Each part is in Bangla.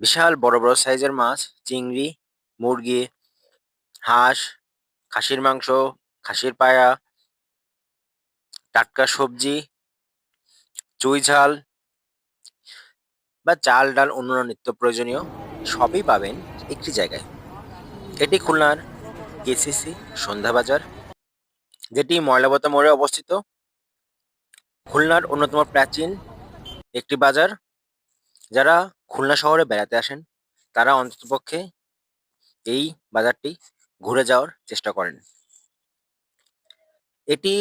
বিশাল বড় বড় সাইজের মাছ, চিংড়ি, মুরগি, হাঁস, খাসির মাংস, খাসির পায়া, টাটকা সবজি, চুই ঝাল বা চাল, ডাল অন্যান্য নিত্য প্রয়োজনীয় সবই পাবেন একটি জায়গায়। এটি খুলনার কেসিসি সন্ধ্যা বাজার, যেটি ময়লাবতা মোড়ে অবস্থিত। খুলনার অন্যতম প্রাচীন একটি বাজার। যারা খুলনা শহরে বেড়াতে আসেন, তারা অন্ততপক্ষে এই বাজারটি ঘুরে যাওয়ার চেষ্টা করেন। এটি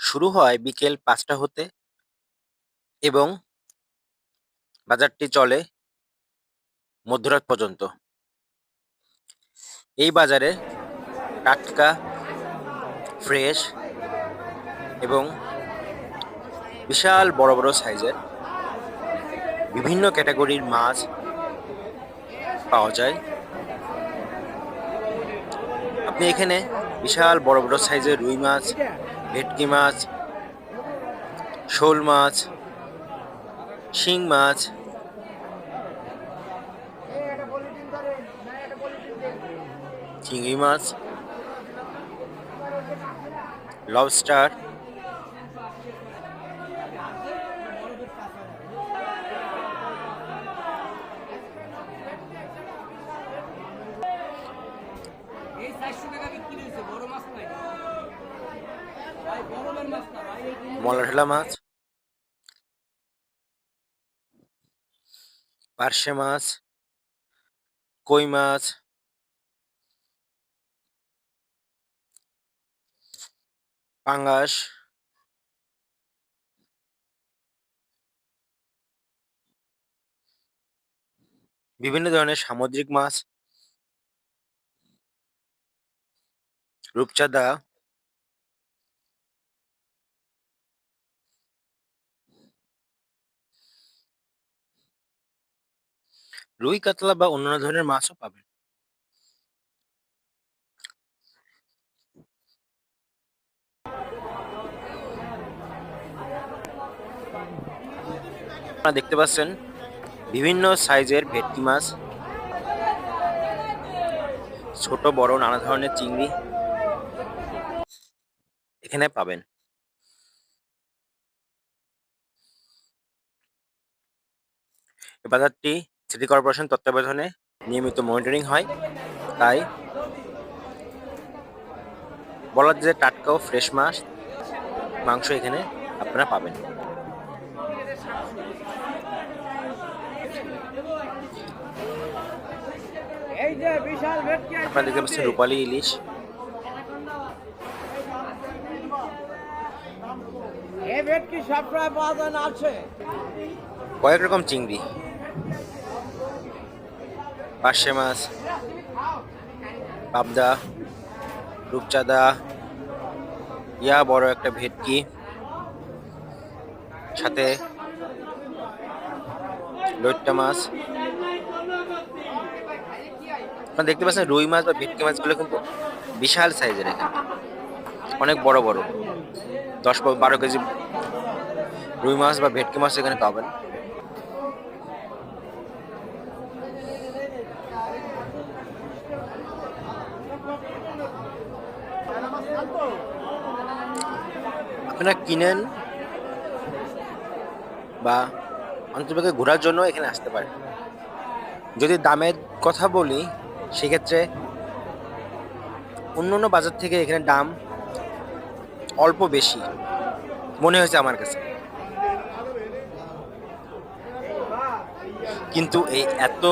শুরু হয় বিকেল পাঁচটা হতে এবং বাজারটি চলে মধ্যরাত পর্যন্ত। এই বাজারে টাটকা, ফ্রেশ এবং বিশাল বড় বড় সাইজের বিভিন্ন ক্যাটাগরির মাছ পাওয়া যায়। আপনি এখানে বিশাল বড় বড় সাইজের রুই মাছ, ভেটকি মাছ, শোল মাছ, শিং মাছ, চিংড়ি মাছ, লবস্টার মলাঠেলা মাছ পার্শে মাছ কই মাছ পাঙ্গাস বিভিন্ন ধরনের সামুদ্রিক মাছ রূপচাঁদা রুই কাতলা বা অন্যান্য ধরনের মাছও পাবেন। আপনারা দেখতে পাচ্ছেন বিভিন্ন সাইজের ভেটকি মাছ, ছোট, বড়, নানা ধরনের চিংড়ি। এখানে পাবেন। এই বাজারটি সিটি কর্পোরেশন তত্ত্বাবধানে নিয়মিত মনিটরিং হয়। তাই বলা যায় যে টাটকা ও ফ্রেশ মাছ, মাংস এখানে আপনারা পাবেন। আপনারা দেখতে পাচ্ছেন রূপালী ইলিশ। এই ভেটকি সব প্রায় পাওয়া আছে। কয়েক রকম চিংড়ি। পার্শে মাছ, পাবদা, রূপচাঁদা। ইয়া বড় একটা ভেটকি। সাথে লইট্টা মাছ। আপনারা দেখতে পাচ্ছেন রুই মাছ বা ভেটকি মাছগুলো কিন্তু বিশাল সাইজের এখানে। অনেক বড় বড়। দশ বারো কেজি রুই মাছ বা ভেটকি মাছ এখানে পাবেন। আপনারা কিনেন বা অন্ততপক্ষে ঘোরার জন্য এখানে আসতে পারেন। যদি দামের কথা বলি, সেক্ষেত্রে অন্য অন্য বাজার থেকে এখানে দাম অল্প বেশি, মনে হয়েছে আমার কাছে। কিন্তু এই এত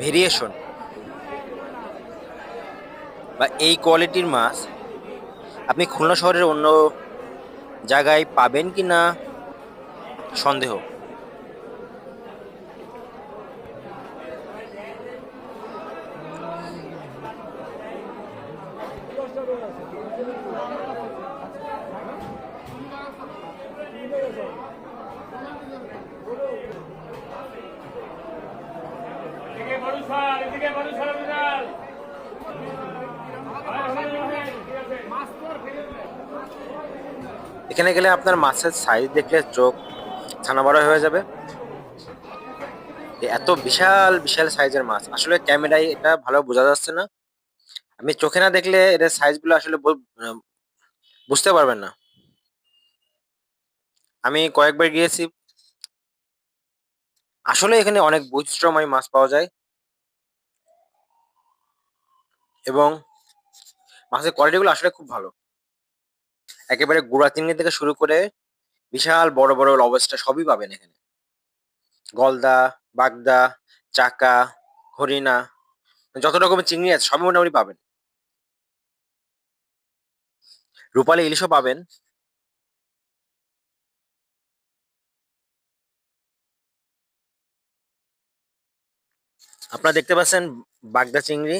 ভেরিয়েশন বা এই কোয়ালিটির মাছ আপনি খুলনা শহরের অন্য জায়গায় পাবেন কি না, সন্দেহ। এখানে গেলে আপনার মাছের সাইজ দেখলে চোখ ছানা বড় হয়ে যাবে। এত বিশাল বিশাল সাইজের মাছ। আসলে ক্যামেরায় এটা ভালো বোঝা যাচ্ছে না। আমি চোখে না দেখলে এদের সাইজগুলো আসলে বুঝতে পারবেন না। আমি কয়েকবার গিয়েছি। আসলে এখানে অনেক বৈচিত্র্যময় মাছ পাওয়া যায়। এবং মাছের কোয়ালিটিগুলো আসলে খুব ভালো। একেবারে গুড়া চিংড়ি থেকে শুরু করে বিশাল বড় বড় লবস্টার সবই পাবেন এখানে। গলদা, বাগদা, চাকা, হরিণা, যত রকমের চিংড়ি আছে সবই মোটামুটি পাবেন। রূপালী ইলিশও পাবেন। আপনারা দেখতে পাচ্ছেন বাগদা চিংড়ি।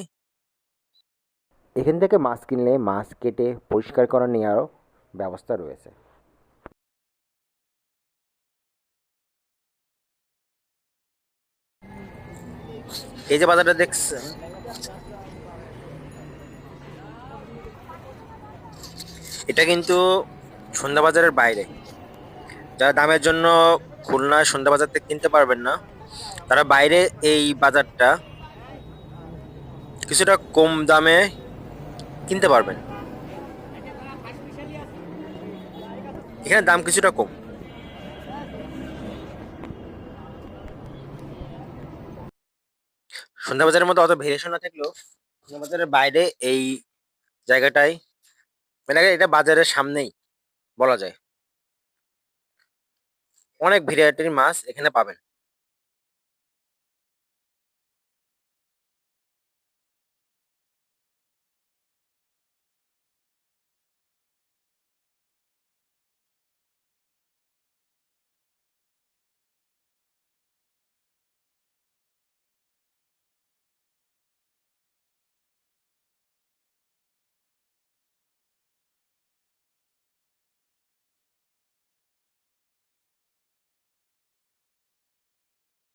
এখান থেকে মাছ কিনলে মাছ কেটে পরিষ্কার করা নেওয়ারও ব্যবস্থা রয়েছে। এই যে বাজারটা দেখছেন। এটা কিন্তু সন্ধ্যা বাজারের বাইরে। যারা দামের জন্য খুলনা সন্ধ্যা বাজার থেকে কিনতে পারবেন না তারা বাইরে এই বাজারটা কিছুটা কম দামে কিনতে পারবেন। এখানে দাম কিছুটা কম। সন্ধ্যা বাজারের মধ্যে অত ভেরিয়েশন না থাকলেও সন্ধ্যা বাজারের বাইরে এই জায়গাটায় মানে এটা বাজারের সামনেই বলা যায়। অনেক ভেরাইটির মাছ এখানে পাবেন।